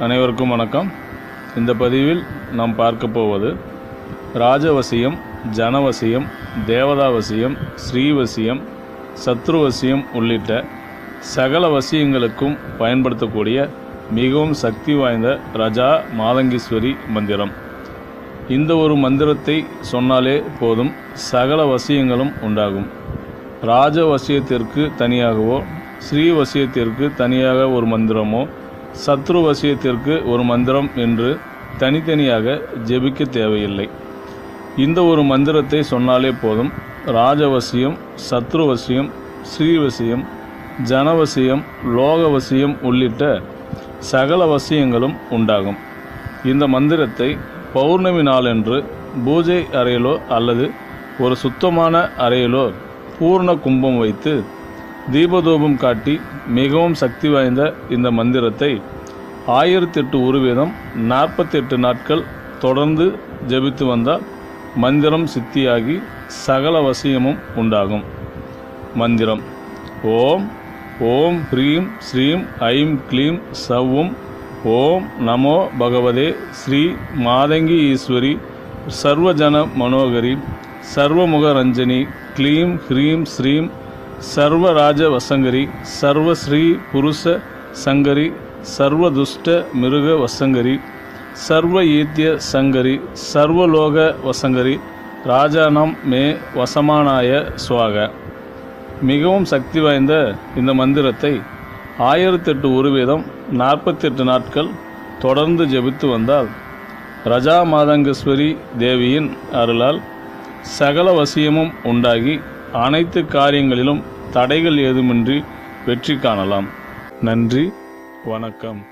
அனைவருக்கும் வணக்கம். இந்த பதிவில் நாம் பார்க்க போவது ராஜவசியம் ஜனவசியம் தேவதாவசியம் ஸ்ரீவசியம் சத்ருவசியம் உள்ளிட்ட சகல வசியங்களுக்கும் பயன்படுத்தக்கூடிய மிகவும் சக்தி வாய்ந்த ரஜா மாதங்கீஸ்வரி மந்திரம். இந்த ஒரு மந்திரத்தை சொன்னாலே போதும் சகல வசியங்களும் உண்டாகும். ராஜ வசியத்திற்கு தனியாகவோ ஸ்ரீ வசியத்திற்கு தனியாக ஒரு மந்திரமோ சத்ரு வசியத்திற்கு ஒரு மந்திரம் என்று தனித்தனியாக ஜெபிக்க தேவையில்லை. இந்த ஒரு மந்திரத்தை சொன்னாலே போதும். ராஜவசியம் சத்ருவசியம் ஸ்ரீவசியம் ஜனவசியம் லோகவசியம் உள்ளிட்ட சகல வசியங்களும் உண்டாகும். இந்த மந்திரத்தை பௌர்ணமி நாளன்று பூஜை அறையிலோ அல்லது ஒரு சுத்தமான அறையிலோ பூர்ண கும்பம் வைத்து தீபதூபம் காட்டி மிகவும் சக்தி வாய்ந்த இந்த மந்திரத்தை ஆயிரத்தெட்டு உருவேதம் நாற்பத்தெட்டு நாட்கள் தொடர்ந்து ஜெபித்து வந்தால் மந்திரம் சித்தியாகி சகல வசியமும் உண்டாகும். மந்திரம். ஓம் ஓம் ஹ்ரீம் ஸ்ரீம் ஐம் க்ளீம் சவ்வும். ஓம் நமோ பகவதே ஸ்ரீ மாதங்கி ஈஸ்வரி. சர்வஜன மனோகரி சர்வமுக ரஞ்சனி க்ளீம் ஹ்ரீம் ஸ்ரீம் சர்வராஜ வசங்கரி சர்வஸ்ரீ புருஷ சங்கரி சர்வதுஷ்ட மிருக வசங்கரி சர்வ ஈத்திய சங்கரி சர்வலோக வசங்கரி ராஜானம் மே வசமானாய சுவாக. மிகவும் சக்தி வாய்ந்த இந்த மந்திரத்தை ஆயிரத்தெட்டு உருவேதம் நாற்பத்தெட்டு நாட்கள் தொடர்ந்து ஜெபித்து வந்தால் ரஜா மாதங்கஸ்வரி தேவியின் அருளால் சகல வசியமும் உண்டாகி அனைத்து காரியங்களிலும் தடைகள் ஏதுமின்றி வெற்றி காணலாம். நன்றி வணக்கம்.